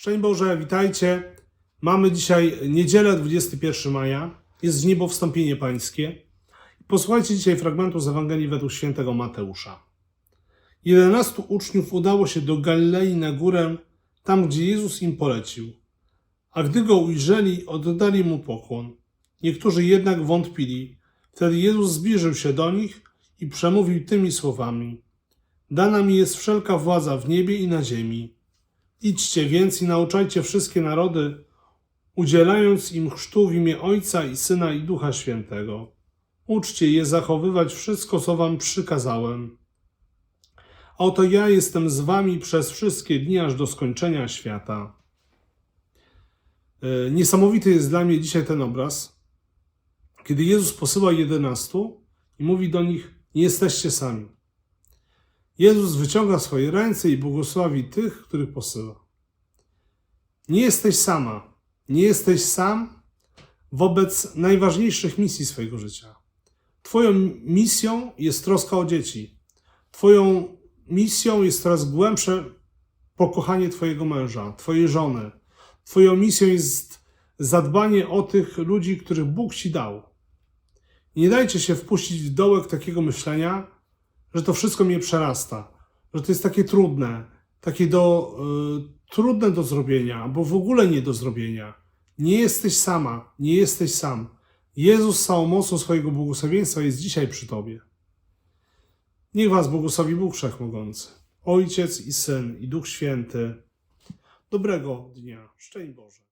Szczęść Boże, witajcie. Mamy dzisiaj niedzielę 21 maja. Jest zniebowstąpienie pańskie. Posłuchajcie dzisiaj fragmentu z Ewangelii według świętego Mateusza. Jedenastu uczniów udało się do Galilei na górę, tam gdzie Jezus im polecił. A gdy go ujrzeli, oddali mu pokłon. Niektórzy jednak wątpili. Wtedy Jezus zbliżył się do nich i przemówił tymi słowami: Dana mi jest wszelka władza w niebie i na ziemi. Idźcie więc i nauczajcie wszystkie narody, udzielając im chrztu w imię Ojca i Syna i Ducha Świętego. Uczcie je zachowywać wszystko, co wam przykazałem. A oto ja jestem z wami przez wszystkie dni, aż do skończenia świata. E, Niesamowity jest dla mnie dzisiaj ten obraz, kiedy Jezus posyła jedenastu i mówi do nich: Nie jesteście sami. Jezus wyciąga swoje ręce i błogosławi tych, których posyła. Nie jesteś sama, nie jesteś sam wobec najważniejszych misji swojego życia. Twoją misją jest troska o dzieci. Twoją misją jest coraz głębsze pokochanie Twojego męża, Twojej żony. Twoją misją jest zadbanie o tych ludzi, których Bóg Ci dał. Nie dajcie się wpuścić w dołek takiego myślenia, że to wszystko mnie przerasta, że to jest takie trudne, takie do, y, trudne do zrobienia, albo w ogóle nie do zrobienia. Nie jesteś sama, nie jesteś sam. Jezus z całą mocą swojego błogosławieństwa jest dzisiaj przy Tobie. Niech Was błogosławi Bóg Wszechmogący, Ojciec i Syn i Duch Święty. Dobrego dnia. Szczęść Boże.